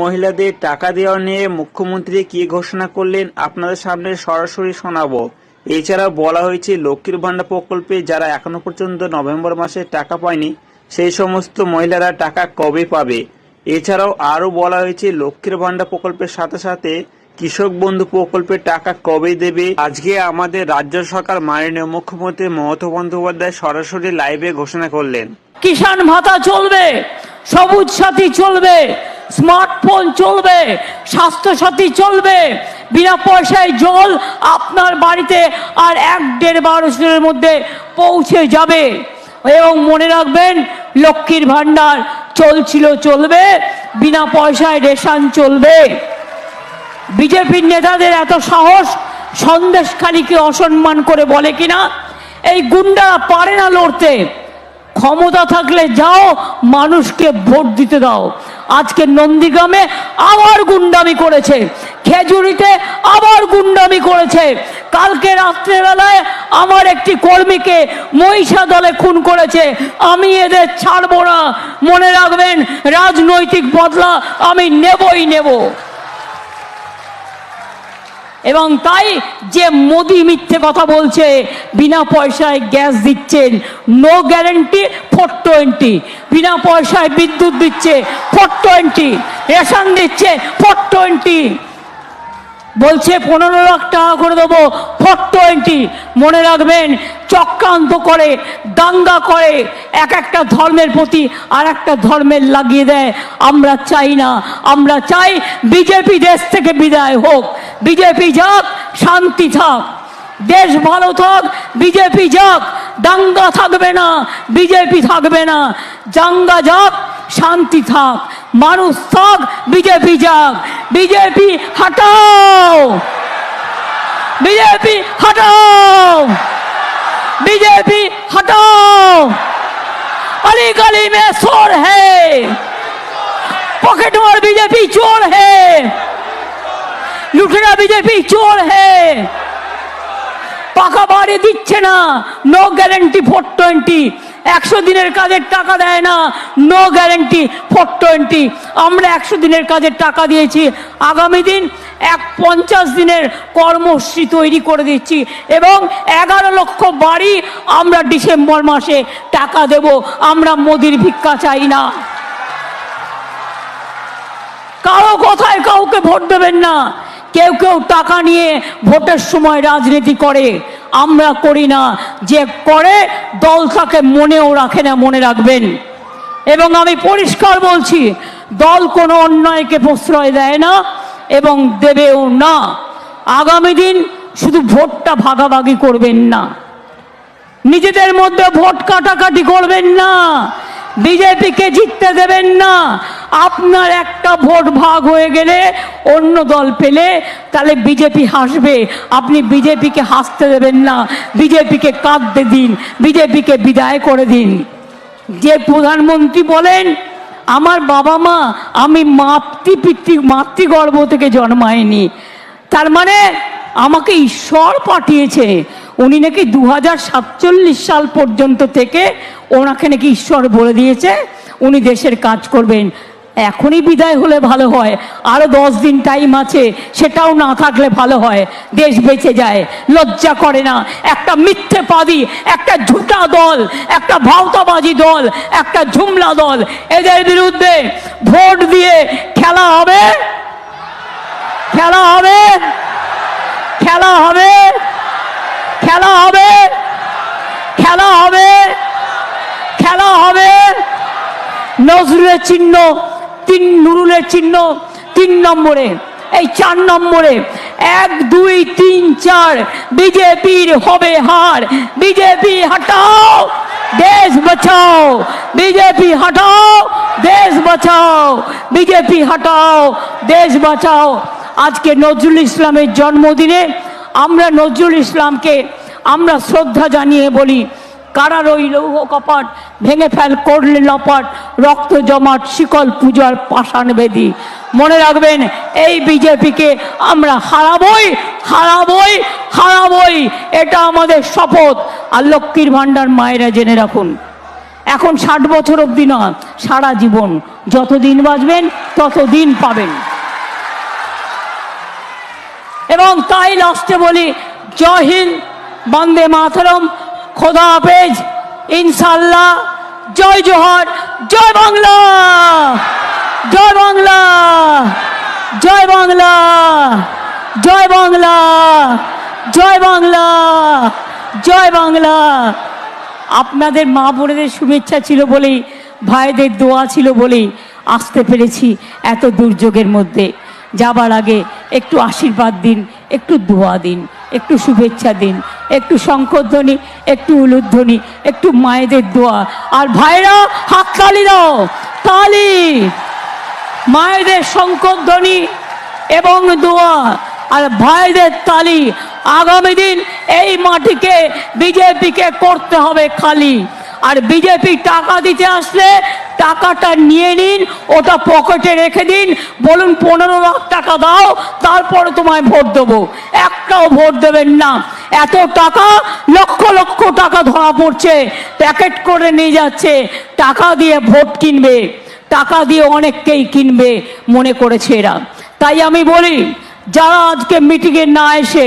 মহিলাদের টাকা দেওয়া নিয়ে মুখ্যমন্ত্রী কি ঘোষণা করলেন আপনাদের সামনে সরাসরি শোনাবো। এছাড়াও বলা হয়েছে, লক্ষ্মীর ভান্ডার প্রকল্পে যারা এখনও পর্যন্ত নভেম্বর মাসে টাকা পায়নি, সেই সমস্ত মহিলারা টাকা কবে পাবে? এছাড়াও আরও বলা হয়েছে, লক্ষ্মীর ভান্ডার প্রকল্পের সাথে সাথে কৃষক বন্ধু প্রকল্পের টাকা কবে দেবে? আজকে আমাদের রাজ্য সরকার মাননীয় মুখ্যমন্ত্রী মমতা বন্দ্যোপাধ্যায় সরাসরি লাইভে ঘোষণা করলেন। কিষাণ ভাতা চলবে, সবুজ সাথী চলবে স্মার্টফোন চলবে স্বাস্থ্য সাথী চলবে, বিনা পয়সায় জল আপনার বাড়িতে আর এক দেড় বারো দিনের মধ্যে পৌঁছে যাবে। এবং মনে রাখবেন, লক্ষ্মীর ভাণ্ডার চলছিল, চলবে, বিনা পয়সায় রেশন চলবে। বিজেপির নেতাদের এত সাহস, সন্দেশখালীকে অসম্মান করে বলে কিনা? এই গুন্ডারা পারে না লড়তে। ক্ষমতা থাকলে যাও, মানুষকে ভোট দিতে দাও। আজকে নন্দীগ্রামে আবার গুন্ডামি করেছে। খেজুরিতে আবার গুন্ডামি করেছে। কালকে রাত্রেবেলায় আমার একটি কর্মীকে মহিষা দলে খুন করেছে। আমি এদের ছাড়বো না। মনে রাখবেন, রাজনৈতিক বদলা আমি নেবই নেব। এবং তাই যে মোদি মিথ্যে কথা বলছে, বিনা পয়সায় গ্যাস দিচ্ছেন নো গ্যারেন্টি ফোর টোয়েন্টি বিনা পয়সায় বিদ্যুৎ দিচ্ছে ফোর টোয়েন্টি রেশন দিচ্ছে ফোর টোয়েন্টি বলছে পনেরো লাখ টাকা করে দেবো ফোর টোয়েন্টি মনে রাখবেন, চক্রান্ত করে, দাঙ্গা করে, এক একটা ধর্মের প্রতি আর একটা ধর্মের লাগিয়ে দেয়। আমরা চাই না, আমরা চাই বিজেপি দেশ থেকে বিদায় হোক। বিজেপি যাক শান্তি থাক দেশ ভালো থাক বিজেপি যাক দাঙ্গা থাকবে না বিজেপি থাকবে না দাঙ্গা যাক শান্তি থাক মানুষ থাক বিজেপি যাক বিজেপি হটাও বিজেপি হটাও बीजेपी हटाओ अली गली में शोर है पॉकेट मार बीजेपी चोर है লুটেরা বিজেপি, চোর হে। পাকা বাড়ি দিচ্ছে না নো গ্যারেন্টি ফোর টোয়েন্টি একশো দিনের কাজের টাকা দেয় না নো গ্যারেন্টি ফোর টোয়েন্টি আমরা একশো দিনের কাজের টাকা দিয়েছি, আগামী দিন এক পঞ্চাশ দিনের কর্মসূচি তৈরি করে দিচ্ছি এবং এগারো লক্ষ বাড়ি আমরা ডিসেম্বর মাসে টাকা দেব, আমরা মোদির ভিক্ষা চাই না। কারও কথায় কাউকে ভোট দেবেন না কেউ কেউ টাকা নিয়ে ভোটের সময় রাজনীতি করে। আমরা করি না। যে করে, দল তাকে মনেও রাখে না, মনে রাখবেন। এবং আমি পরিষ্কার বলছি, দল কোনো অন্যায়কে প্রশ্রয় দেয় না এবং দেবেও না। আগামী দিন শুধু ভোটটা ভাগাভাগি করবেন না। নিজেদের মধ্যে ভোট কাটাকাটি করবেন না। বিজেপিকে জিততে দেবেন না। আপনার একটা ভোট ভাগ হয়ে গেলে অন্য দল পেলে তাহলে বিজেপি হাসবে। আপনি বিজেপিকে হাসতে দেবেন না। বিজেপিকে কাঁদতে দিন। বিজেপিকে বিদায় করে দিন। যে প্রধানমন্ত্রী বলেন, আমার বাবা মা, আমি মাতৃ পিতৃ, মাতৃগর্ভ থেকে জন্মায়নি। তার মানে আমাকে ঈশ্বর পাঠিয়েছে। উনি নাকি দু হাজার সাতচল্লিশ সাল পর্যন্ত থেকে ওনাকে নাকি ঈশ্বর বলে দিয়েছে। উনি দেশের কাজ করবেন। এখনই বিদায় হলে ভালো হয়। আরও দশ দিন টাইম আছে, সেটাও না থাকলে ভালো হয়। দেশ বেঁচে যায়, লজ্জা করে না। একটা মিথ্যে পাদি একটা ঝুটা দল, একটা ভাওতাবাজি দল, একটা ঝুমলা দল। এদের বিরুদ্ধে ভোট দিয়ে খেলা হবে? খেলা হবে? খেলা হবে? খেলা হবে? খেলা হবে? খেলা হবে? নজরুলের চিহ্ন তিন নুরুলের চিহ্ন, তিন নম্বরে, এই চার নম্বরে, এক, দুই, তিন, চার, বিজেপির হবে হার। বিজেপি হটাও, দেশ বাঁচাও। বিজেপি হটাও, দেশ বাঁচাও। বিজেপি হটাও, দেশ বাঁচাও। আজকে নজরুল ইসলামের জন্মদিনে আমরা নজরুল ইসলামকে আমরা শ্রদ্ধা জানিয়ে বলি কারার ওই লৌহ কপাট ভেঙে ফেল করলে লপাট, রক্ত জমাট, শিকল পূজার পাষাণ বেদি। মনে রাখবেন, এই বিজেপিকে আমরা হারাবই হারাবই হারাবই। এটা আমাদের শপথ। আর লক্ষ্মীর ভাণ্ডার মায়েরা জেনে রাখুন। এখন ষাট বছর অবধি না, সারা জীবন। যত দিন বাঁচবেন তত দিন পাবেন। এবং তাই লাস্টে বলি, জয় হিন্দ, বন্দে মাতরম, খোদা হাফেজ। ইনশাল্লাহ জয় জোহর, জয় বাংলা। জয় বাংলা। জয় বাংলা। জয় বাংলা। জয় বাংলা। জয় বাংলা। আপনাদের মা বোনেদের শুভেচ্ছা ছিল বলেই, ভাইদের দোয়া ছিল বলেই আসতে পেরেছি এত দুর্যোগের মধ্যে। যাবার আগে একটু আশীর্বাদ দিন, একটু দোয়া দিন। একটু শুভেচ্ছা দিন, একটু শঙ্করধ্বনি একটু উলুধ্বনি, একটু মায়েদের দোয়া। আর ভাইরা, হাত তালি দাও, তালি। মায়েদের শঙ্করধ্বনি এবং দোয়া, আর ভাইদের তালি। আগামী দিন এই মাটিকে, বিজেপিকে করতে হবে খালি। আর বিজেপি টাকা দিতে আসলে টাকাটা নিয়ে নিন, ওটা পকেটে রেখে দিন, বলুন পনেরো লাখ টাকা দাও, তারপরে তোমায় ভোট দেবো। একটাও ভোট দেবেন না। এত টাকা, লক্ষ লক্ষ টাকা ধরা পড়ছে, প্যাকেট করে নিয়ে যাচ্ছে, টাকা দিয়ে ভোট কিনবে, টাকা দিয়ে অনেককেই কিনবে, মনে করেছে এরা। তাই আমি বলি, যারা আজকে মিটিংয়ে না এসে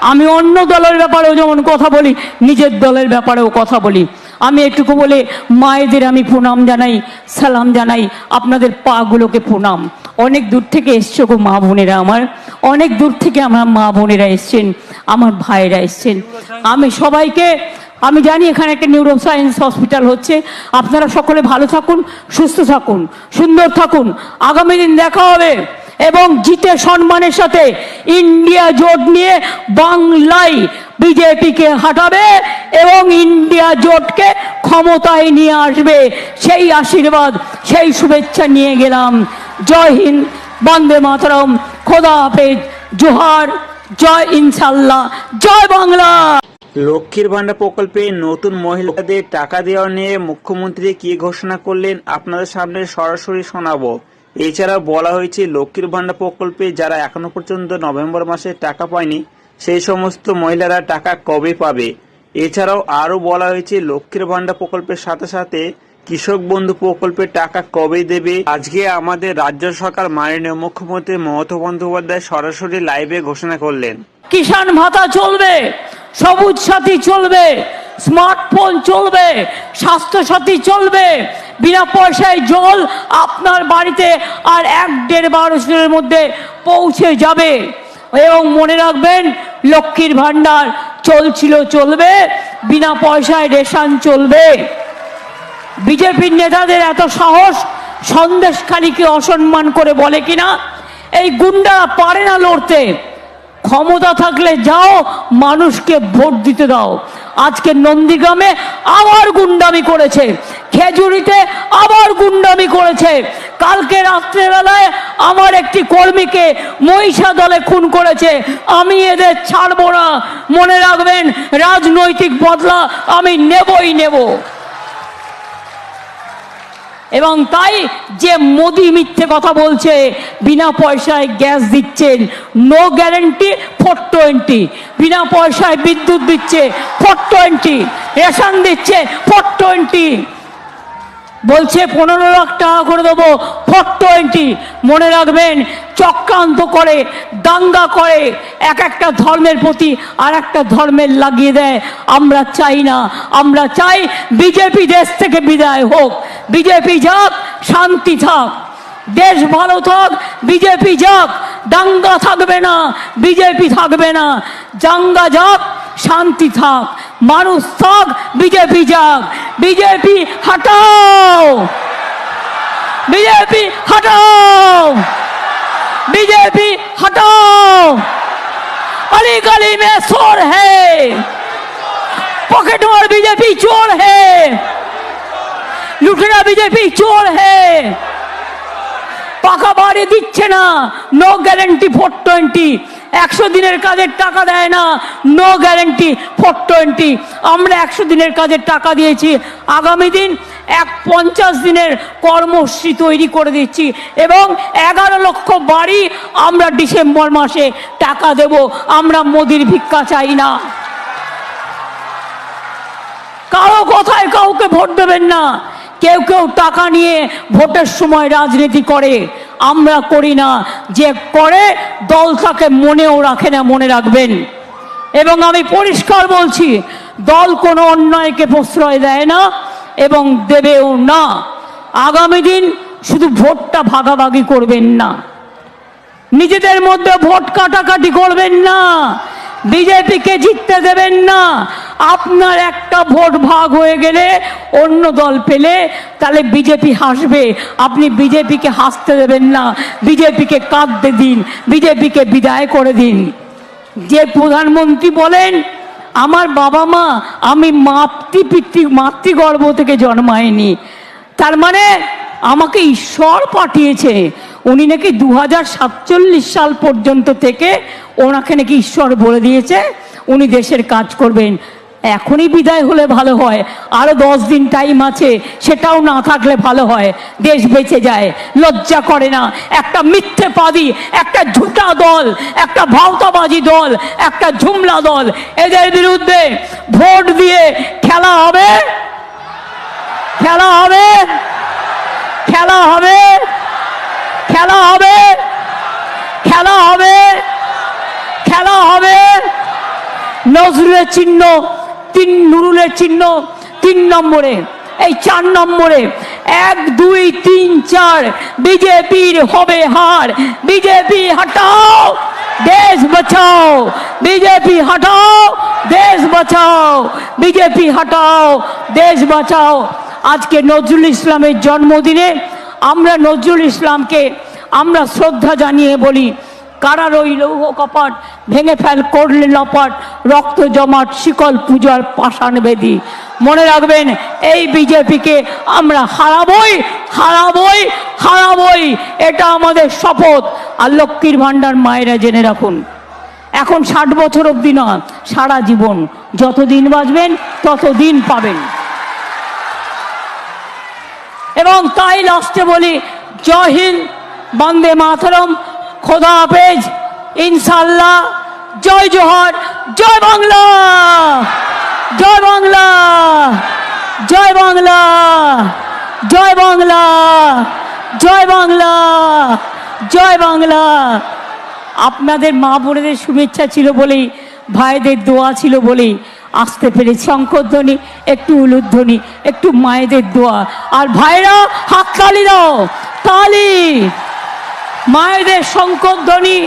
আমি অন্য দলের ব্যাপারেও যেমন কথা বলি, নিজের দলের ব্যাপারেও কথা বলি। আমি এটুকু বলে মায়েদের আমি প্রণাম জানাই, সালাম জানাই, আপনাদের পাগুলোকে প্রণাম। অনেক দূর থেকে এসছো গো মা বোনেরা আমার। অনেক দূর থেকে আমার মা বোনেরা এসছেন, আমার ভাইয়েরা এসছেন। আমি সবাইকে, আমি জানি এখানে একটা নিউরো সায়েন্স হসপিটাল হচ্ছে। আপনারা সকলে ভালো থাকুন, সুস্থ থাকুন, সুন্দর থাকুন। আগামী দিন দেখা হবে। এবং জিতে সম্মানের সাথে ইন্ডিয়া জোট নিয়ে বাংলায় বিজেপিকে হাঁটাবে এবং ইন্ডিয়া জোটকে ক্ষমতায় নিয়ে আসবে। সেই আশীর্বাদ, সেই শুভেচ্ছা নিয়ে গেলাম। জয় হিন্দ, বন্দে মাতরম, খোদা হাফেজ, জোহার, জয় ইনশাল্লাহ জয় বাংলা। লক্ষ্মীর ভান্ডার প্রকল্পে নতুন মহিলাদের টাকা দেওয়া নিয়ে মুখ্যমন্ত্রী কি ঘোষণা করলেন আপনাদের সামনে সরাসরি শোনাবো। এছাড়াও বলা হয়েছে, লক্ষ্মীর ভান্ডার প্রকল্পে যারা এখনও পর্যন্ত নভেম্বর মাসে টাকা পায়নি, সেই সমস্ত মহিলারা টাকা কবে পাবে? এছাড়াও আরও বলা হয়েছে, লক্ষ্মীর ভান্ডার প্রকল্পের সাথে সাথে কৃষক বন্ধু প্রকল্পের টাকা কবে দেবে? আজকে আমাদের রাজ্য সরকার মাননীয় মুখ্যমন্ত্রী মমতা বন্দ্যোপাধ্যায় সরাসরি লাইভে ঘোষণা করলেন। কিষাণ ভাতা চলবে, সবুজ সাথী চলবে স্মার্টফোন চলবে স্বাস্থ্য সাথী চলবে, বিনা পয়সায় জল আপনার বাড়িতে আর এক দেড় বছরের মধ্যে পৌঁছে যাবে। এবং মনে রাখবেন, লক্ষ্মীর ভাণ্ডার চলছিল, চলবে, বিনা পয়সায় রেশন চলবে। বিজেপির নেতাদের এত সাহস, সন্দেশখালীকে অসম্মান করে বলে কিনা? এই গুন্ডারা পারে না লড়তে। ক্ষমতা থাকলে যাও, মানুষকে ভোট দিতে দাও। আজকে নন্দীগ্রামে আবার গুন্ডামি করেছে। খেজুরিতে আবার গুন্ডামি করেছে। কালকে রাত্রেবেলায় আমার একটি কর্মীকে মহিষা দলে খুন করেছে। আমি এদের ছাড়বো না। মনে রাখবেন, রাজনৈতিক বদলা আমি নেবই নেব। এবং তাই যে মোদি মিথ্যে কথা বলছে, বিনা পয়সায় গ্যাস দিচ্ছেন নো গ্যারেন্টি ফোর টোয়েন্টি বিনা পয়সায় বিদ্যুৎ দিচ্ছে ফোর টোয়েন্টি রেশন দিচ্ছে ফোর টোয়েন্টি বলছে পনেরো লাখ টাকা করে দেবো, ফোর টোয়েন্টি। মনে রাখবেন, চক্রান্ত করে, দাঙ্গা করে, এক একটা ধর্মের প্রতি আর একটা ধর্মের লাগিয়ে দেয়। আমরা চাই না, আমরা চাই বিজেপি দেশ থেকে বিদায় হোক। বিজেপি যাক, শান্তি থাক। দেশ ভালো থাক, বিজেপি যাক, দাঙ্গা থাকবে না, বিজেপি থাকবে না। জাঙ্গা যাক, শান্তি থাক। মানুষ থাক বিজেপি যাক বিজেপি হটাও বিজেপি হটাও बीजेपी हटाओ अली गली में शोर है पॉकेट मार बीजेपी चोर है लुटेरा बीजेपी चोर है পাকা বাড়ি দিচ্ছে না নো গ্যারেন্টি ফোর টোয়েন্টি একশো দিনের কাজের টাকা দেয় না। নো গ্যারেন্টি ফোর টোয়েন্টি আমরা একশো দিনের কাজের টাকা দিয়েছি। আগামী দিন এক পঞ্চাশ দিনের কর্মসূচি তৈরি করে দিচ্ছি এবং এগারো লক্ষ বাড়ি আমরা ডিসেম্বর মাসে টাকা দেব। আমরা মোদির ভিক্ষা চাই না। কারও কথায় কাউকে ভোট দেবেন না। কেউ কেউ টাকা নিয়ে ভোটের সময় রাজনীতি করে। আমরা করি না। যে করে, দল তাকে মনেও রাখে না, মনে রাখবেন। এবং আমি পরিষ্কার বলছি, দল কোনো অন্যায়কে প্রশ্রয় দেয় না এবং দেবেও না। আগামী দিন শুধু ভোটটা ভাগাভাগি করবেন না। নিজেদের মধ্যে ভোট কাটাকাটি করবেন না। বিজেপিকে জিততে দেবেন না। আপনার একটা ভোট ভাগ হয়ে গেলে অন্য দল পেলে তাহলে বিজেপি হাসবে। আপনি বিজেপিকে হাসতে দেবেন না। বিজেপিকে কাঁদতে দিন। বিজেপিকে বিদায় করে দিন। যে প্রধানমন্ত্রী বলেন, আমার বাবা মা, আমি মাতৃ পিতৃ মাতৃগর্ভ থেকে জন্মায়নি। তার মানে আমাকে ঈশ্বর পাঠিয়েছে। উনি নাকি দু হাজার সাতচল্লিশ সাল পর্যন্ত থেকে ওনাকে নাকি ঈশ্বর বলে দিয়েছে, উনি দেশের কাজ করবেন। এখনই বিদায় হলে ভালো হয়। আরও দশ দিন টাইম আছে, সেটাও না থাকলে ভালো হয়। দেশ বেঁচে যায়, লজ্জা করে না। একটা মিথ্যে পাদি, একটা ঝুটা দল, একটা ভাওতাবাজি দল, একটা ঝুমলা দল, এদের বিরুদ্ধে ভোট দিয়ে খেলা হবে? খেলা হবে? খেলা হবে? খেলা হবে। খেলা হবে। খেলা হবে। নজরুলের চিহ্ন, তিন নুরুলের চিহ্ন, তিন নম্বরে, এই চার নম্বরে, এক, দুই, তিন, চার, বিজেপির হবে হার। বিজেপি হটাও, দেশ বাঁচাও। বিজেপি হটাও, দেশ বাঁচাও। বিজেপি হটাও, দেশ বাঁচাও। আজকে নজরুল ইসলামের জন্মদিনে আমরা নজরুল ইসলামকে আমরা শ্রদ্ধা জানিয়ে বলি কারার ওই লৌহ কপাট, ভেঙে ফেল করলে লপাট, রক্ত জমাট, শিকল পূজার পাষাণ বেদি। মনে রাখবেন, এই বিজেপিকে আমরা হারাবই হারাবই হারাবই, এটা আমাদের শপথ। আর লক্ষ্মীর ভাণ্ডার মায়েরা জেনে রাখুন, এখন ষাট বছর অবধি না, সারা জীবন যতদিন বাঁচবেন তত দিন পাবেন। এবং তাই লাস্টে বলি, জয় হিন্দ, বন্দে মাতরম, খোদা হাফেজ ইনশাল্লাহ জয় জোহর, জয় বাংলা জয় বাংলা জয় বাংলা জয় বাংলা জয় বাংলা জয় বাংলা। আপনাদের মা বোনেদের শুভেচ্ছা ছিল বলেই, ভাইদের দোয়া ছিল বলেই আসতে পেরেছি। শঙ্করধ্বনি একটু উলুধ্বনি একটু মায়েদের দোয়া। আর ভাইরা, হাত তালি দাও, তালি। মায়েদের শঙ্করধ্বনি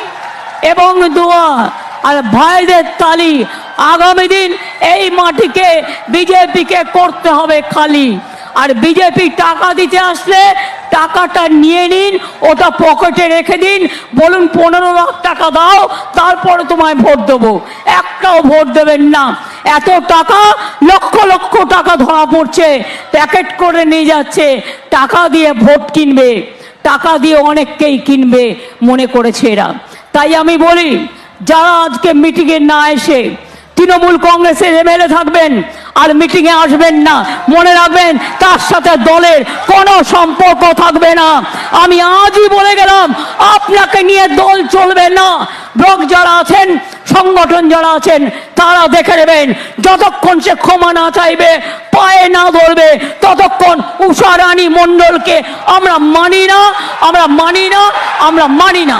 এবং দোয়া আর ভাইদের তালি। আগামী দিন এই মাটিকে বিজেপিকে করতে হবে খালি। আর বিজেপি টাকা দিতে আসলে টাকাটা নিয়ে নিন, ওটা পকেটে রেখে দিন। বলুন, পনেরো লাখ টাকা দাও, তারপরে তোমায় ভোট দেবো। একটাও ভোট দেবেন না। এত টাকা, লক্ষ লক্ষ টাকা ধরা পড়ছে, প্যাকেট করে নিয়ে যাচ্ছে, টাকা দিয়ে ভোট কিনবে, টাকা দিয়ে অনেককেই কিনবে মনে করেছে এরা। তাই আমি বলি, যারা আজকে মিটিংয়ে না এসে তৃণমূল কংগ্রেসের এমএলএ থাকবেন আর মিটিংয়ে আসবেন না। মনে রাখবেন, তার সাথে দলের কোনো সম্পর্ক থাকবে না। আমি আজই বলে গেলাম, আপনাকে নিয়ে দল চলবে না। ব্লক যারা আছেন, সংগঠন যারা আছেন, তারা দেখে নেবেন, যতক্ষণ সে ক্ষমা না চাইবে, পায়ে না ধরবে, ততক্ষণ উষা রানী মণ্ডলকে আমরা মানি না, আমরা মানি না, আমরা মানি না।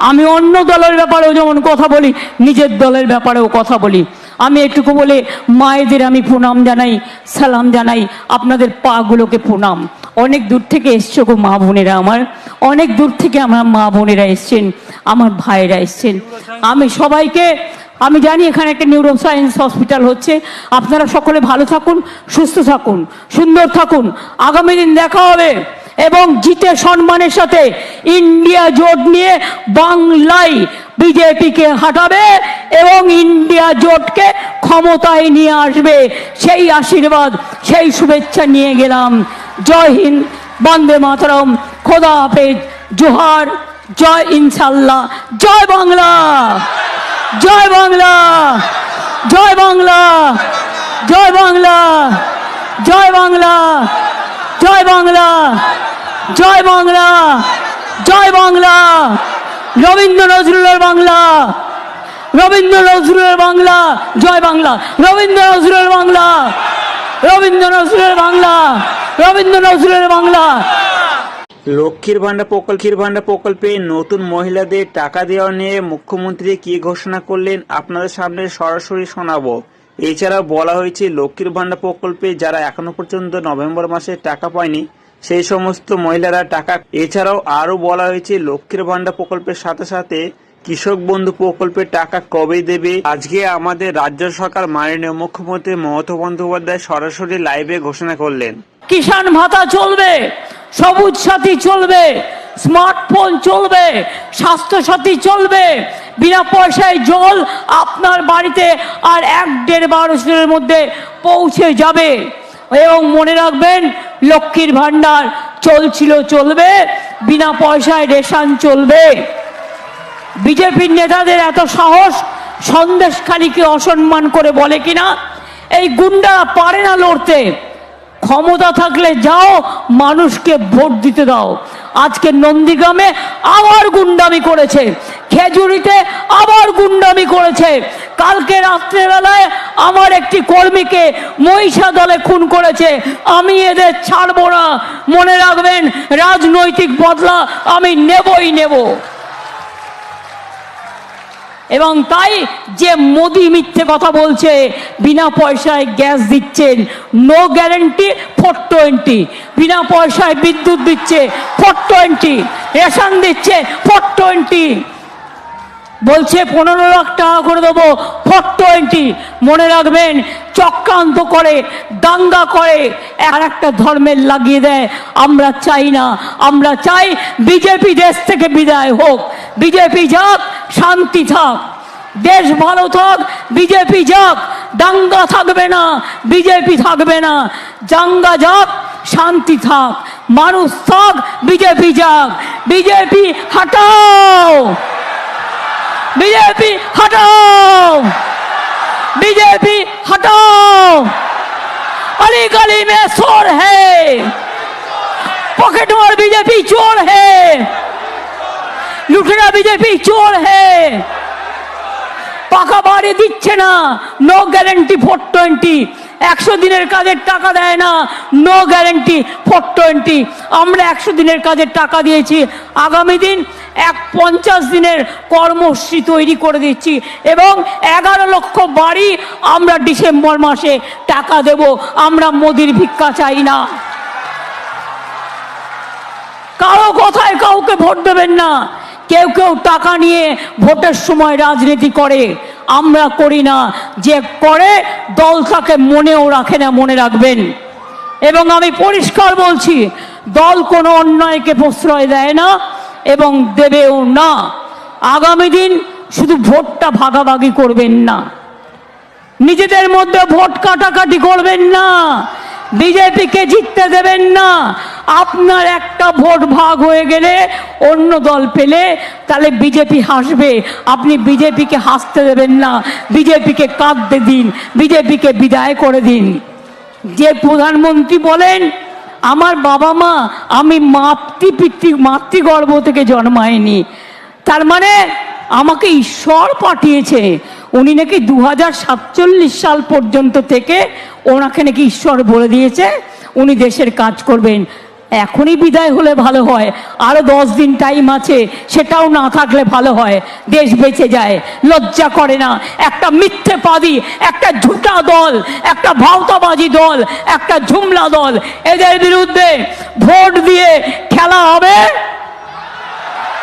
আমি অন্য দলের ব্যাপারেও যেমন কথা বলি, নিজের দলের ব্যাপারেও কথা বলি। আমি এটুকু বলে, মায়েদের আমি প্রণাম জানাই, সালাম জানাই, আপনাদের পাগুলোকে প্রণাম। অনেক দূর থেকে এসছো গো মা বোনেরা আমার। অনেক দূর থেকে আমার মা বোনেরা এসছেন, আমার ভাইয়েরা এসছেন। আমি সবাইকে, আমি জানি এখানে একটা নিউরো সায়েন্স হসপিটাল হচ্ছে। আপনারা সকলে ভালো থাকুন, সুস্থ থাকুন, সুন্দর থাকুন। আগামী দিন দেখা হবে। এবং জিতে সম্মানের সাথে ইন্ডিয়া জোট নিয়ে বাংলায় বিজেপিকে হাঁটাবে এবং ইন্ডিয়া জোটকে ক্ষমতায় নিয়ে আসবে। সেই আশীর্বাদ, সেই শুভেচ্ছা নিয়ে গেলাম। জয় হিন্দ, বন্দে মাতরম, খোদা হাফেজ, জোহার, জয় ইনশাল্লাহ জয় বাংলা! জয় বাংলা! জয় বাংলা! জয় বাংলা! জয় বাংলা! জয় বাংলা জয় বাংলা জয় বাংলা। রবীন্দ্র নজরুলের বাংলা, রবীন্দ্র নজরুলের বাংলা, জয় বাংলা। রবীন্দ্র নজরুলের বাংলা, রবীন্দ্র নজরুলের বাংলা, রবীন্দ্র নজরুলের বাংলা। লক্ষ্মীর ভান্ডার প্রকল্পের ভান্ডার প্রকল্পে নতুন মহিলাদের টাকা দেওয়া নিয়ে মুখ্যমন্ত্রী কি ঘোষণা করলেন আপনাদের সামনে সরাসরি শোনাবো। এছাড়াও বলা হয়েছে, লক্ষ্মীর ভান্ডার প্রকল্পে যারা এখনও পর্যন্ত নভেম্বর মাসে টাকা পায়নি, সেই সমস্ত মহিলারা টাকা এছাড়াও আরও বলা হয়েছে, লক্ষ্মীর ভান্ডার প্রকল্পের সাথে সাথে কৃষক বন্ধু প্রকল্পের টাকা কবে দেবে? আজকে আমাদের রাজ্য সরকার মাননীয় মুখ্যমন্ত্রী মমতা বন্দ্যোপাধ্যায় সরাসরি লাইভে ঘোষণা করলেন। কিষাণ ভাতা চলবে, সবুজ সাথী চলবে, স্মার্টফোন চলবে, স্বাস্থ্য সাথী চলবে বিনা পয়সায় জল আপনার বাড়িতে আর এক দেড় বারো দিনের মধ্যে পৌঁছে যাবে। এবং মনে রাখবেন, লক্ষ্মীর ভাণ্ডার চলছিল, চলবে, বিনা পয়সায় রেশন চলবে। বিজেপির নেতাদের এত সাহস, সন্দেশখালীকে অসম্মান করে বলে কিনা? এই গুন্ডারা পারে না লড়তে। ক্ষমতা থাকলে যাও, মানুষকে ভোট দিতে দাও। আজকে নন্দীগ্রামে আবার গুন্ডামি করেছে। খেজুরিতে আবার গুন্ডামি করেছে। কালকে রাত্রেবেলায় আমার একটি কর্মীকে মহিষা দলে খুন করেছে। আমি এদের ছাড়বো না। মনে রাখবেন, রাজনৈতিক বদলা আমি নেবই নেব। এবং তাই যে মোদি মিথ্যে কথা বলছে, বিনা পয়সায় গ্যাস দিচ্ছেন নো গ্যারেন্টি ফোর টোয়েন্টি বিনা পয়সায় বিদ্যুৎ দিচ্ছে ফোর টোয়েন্টি রেশন দিচ্ছে ফোর টোয়েন্টি বলছে পনেরো লাখ টাকা করে দেবো। Four twenty. মনে রাখবেন, চক্রান্ত করে, দাঙ্গা করে, আর একটা ধর্মের লাগিয়ে দেয়। আমরা চাই না। আমরা চাই বিজেপি দেশ থেকে বিদায় হোক। বিজেপি যাক, শান্তি থাক। দেশ ভালো থাক, বিজেপি যাক। দাঙ্গা থাকবে না, বিজেপি থাকবে না। জাঙ্গা যাক, শান্তি থাক। মানুষ থাক, বিজেপি যাক। বিজেপি হাটাও! बीजेपी हटाओ बीजेपी हटाओ अली गली में शोर है पॉकेट मार बीजेपी चोर है लुटेरा बीजेपी चोर है পাকা বাড়ি দিচ্ছে না নো গ্যারেন্টি ফোর টোয়েন্টি একশো দিনের কাজের টাকা দেয় না নো গ্যারেন্টি ফোর টোয়েন্টি আমরা একশো দিনের কাজের টাকা দিয়েছি আগামী দিন এক পঞ্চাশ দিনের কর্মসূচি তৈরি করে দিচ্ছি এবং এগারো লক্ষ বাড়ি আমরা ডিসেম্বর মাসে টাকা দেব। আমরা মোদির ভিক্ষা চাই না। কারও কথায় কাউকে ভোট দেবেন না। কেউ কেউ টাকা নিয়ে ভোটের সময় রাজনীতি করে। আমরা করি না। যে করে, দল তাকে মনেও রাখে না, মনে রাখবেন। এবং আমি পরিষ্কার বলছি, দল কোনো অন্যায়কে প্রশ্রয় দেয় না। এবং দেবেও না। আগামী দিন শুধু ভোটটা ভাগাভাগি করবেন না। নিজেদের মধ্যে ভোট কাটাকাটি করবেন না। বিজেপিকে জিততে দেবেন না। আপনার একটা ভোট ভাগ হয়ে গেলে অন্য দল পেলে তাহলে বিজেপি হাসবে। আপনি বিজেপিকে হাসতে দেবেন না। বিজেপিকে কাঁদতে দিন। বিজেপিকে বিদায় করে দিন। যে প্রধানমন্ত্রী বলেন আমার বাবা মা, আমি মাতৃ পিতৃ মাতৃগর্ভ থেকে জন্মায়নি। তার মানে আমাকে ঈশ্বর পাঠিয়েছে। উনি নাকি দু হাজার সাতচল্লিশ সাল পর্যন্ত থেকে ওনাকে নাকি ঈশ্বর বলে দিয়েছে। উনি দেশের কাজ করবেন। এখনই বিদায় হলে ভালো হয়। আরও দশ দিন টাইম আছে, সেটাও না থাকলে ভালো হয়। দেশ বেঁচে যায়, লজ্জা করে না। একটা মিথ্যে পাদি, একটা ঝুটা দল, একটা ভাওতাবাজি দল, একটা ঝুমলা দল, এদের বিরুদ্ধে ভোট দিয়ে খেলা হবে?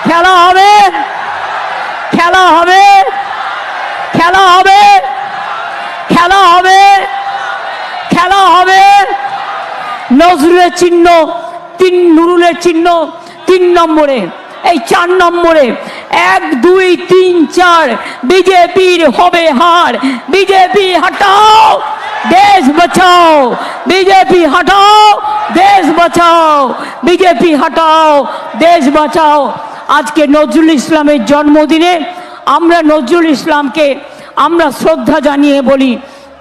খেলা হবে? খেলা হবে? খেলা হবে? খেলা হবে? খেলা হবে? নজরুলের চিহ্ন তিন নুরুলের চিহ্ন, তিন নম্বরে, এই চার নম্বরে, এক, দুই, তিন, চার, বিজেপির হবে হার। বিজেপি হটাও, দেশ বাঁচাও। বিজেপি হটাও, দেশ বাঁচাও। বিজেপি হটাও, দেশ বাঁচাও। আজকে নজরুল ইসলামের জন্মদিনে আমরা নজরুল ইসলামকে আমরা শ্রদ্ধা জানিয়ে বলি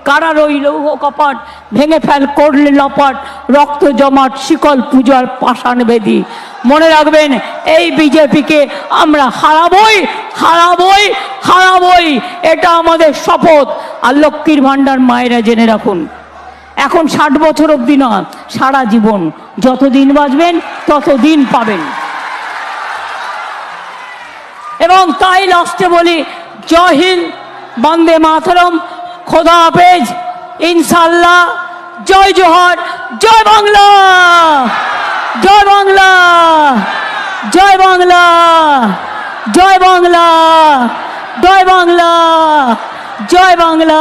কারার ওই লৌহ কপাট ভেঙে ফেল করলে লপাট, রক্ত জমাট, শিকল পূজার পাষাণ বেদি। মনে রাখবেন, এই বিজেপিকে আমরা হারাবই হারাবই হারাবই। এটা আমাদের শপথ। আর লক্ষ্মীর ভাণ্ডার মায়েরা জেনে রাখুন। এখন ষাট বছর অবধি না, সারা জীবন। যত দিন বাঁচবেন তত দিন পাবেন। এবং তাই লাস্টে বলি, জয় হিন্দ, বন্দে মাতরম। খোদা হাফেজ। ইনশাল্লাহ জয় জোহর। জয় বাংলা। জয় বাংলা। জয় বাংলা। জয় বাংলা। জয় বাংলা। জয় বাংলা।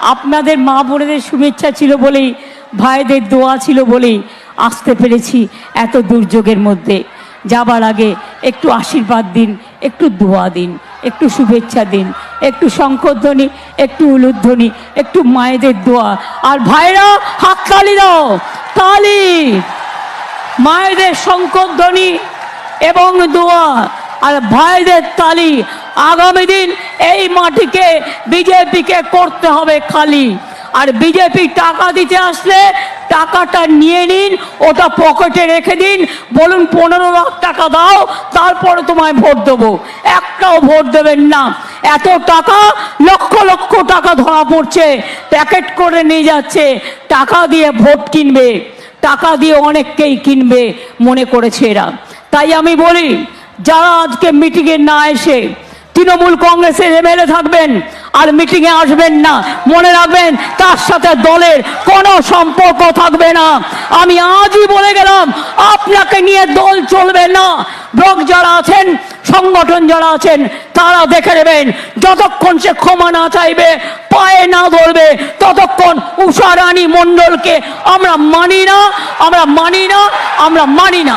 আপনাদের মা বোনেদের শুভেচ্ছা ছিল বলেই, ভাইদের দোয়া ছিল বলেই আসতে পেরেছি এত দুর্যোগের মধ্যে। যাবার আগে একটু আশীর্বাদ দিন, একটু দোয়া দিন। একটু শুভেচ্ছা দিন, একটু শঙ্করধ্বনি একটু উলুধ্বনি, একটু মায়েদের দোয়া। আর ভাইরা, হাত তালি দাও, তালি। মায়েদের শঙ্করধ্বনি এবং দোয়া, আর ভাইদের তালি। আগামী দিন এই মাটিকে, বিজেপিকে করতে হবে খালি। আর বিজেপি টাকা দিতে আসলে টাকাটা নিয়ে নিন, ওটা পকেটে রেখে দিন, বলুন পনেরো লাখ টাকা দাও, তারপরে তোমায় ভোট দেবো। একটাও ভোট দেবেন না। এত টাকা, লক্ষ লক্ষ টাকা ধরা পড়ছে, প্যাকেট করে নিয়ে যাচ্ছে, টাকা দিয়ে ভোট কিনবে, টাকা দিয়ে অনেককেই কিনবে, মনে করেছে এরা। তাই আমি বলি, যারা আজকে মিটিংয়ে না এসে তৃণমূল কংগ্রেসের এমএলএ থাকবেন আর মিটিংয়ে আসবেন না। মনে রাখবেন, তার সাথে দলের কোনো সম্পর্ক থাকবে না। আমি আজই বলে গেলাম, আপনাকে নিয়ে দল চলবে না। ব্লক যারা আছেন, সংগঠন যারা আছেন, তারা দেখে নেবেন, যতক্ষণ সে ক্ষমা না চাইবে, পায়ে না ধরবে, ততক্ষণ উষা রানী মণ্ডলকে আমরা মানি না, আমরা মানি না, আমরা মানি না।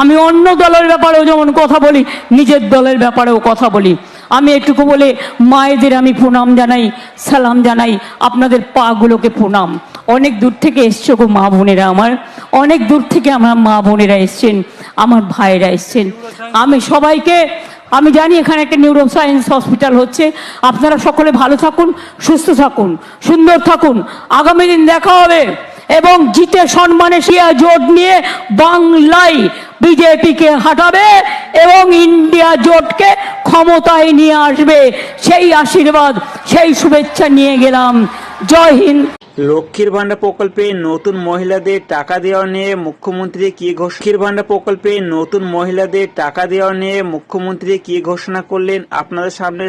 আমি অন্য দলের ব্যাপারেও যেমন কথা বলি, নিজের দলের ব্যাপারেও কথা বলি। আমি এটুকু বলে মায়েদের আমি প্রণাম জানাই, সালাম জানাই, আপনাদের পাগুলোকে প্রণাম। অনেক দূর থেকে এসছো গো মা বোনেরা আমার। অনেক দূর থেকে আমার মা বোনেরা এসছেন, আমার ভাইয়েরা এসছেন। আমি সবাইকে, আমি জানি এখানে একটা নিউরো সায়েন্স হসপিটাল হচ্ছে। আপনারা সকলে ভালো থাকুন, সুস্থ থাকুন, সুন্দর থাকুন। আগামী দিন দেখা হবে। এবং জিতে সম্মানে শিয়া জোট নিয়ে বাংলায় বিজেপিকে হাঁটাবে এবং ইন্ডিয়া জোটকে ক্ষমতায় নিয়ে আসবে। সেই আশীর্বাদ, সেই শুভেচ্ছা নিয়ে গেলাম। জয় হিন্দ। লক্ষ্মীর ভান্ডার প্রকল্পে নতুন মহিলাদের টাকা দেওয়া নিয়ে মুখ্যমন্ত্রী কি লক্ষ্মীর ভান্ডার প্রকল্পে নতুন মহিলাদের টাকা দেওয়া নিয়ে মুখ্যমন্ত্রী কি ঘোষণা করলেন আপনাদের সামনে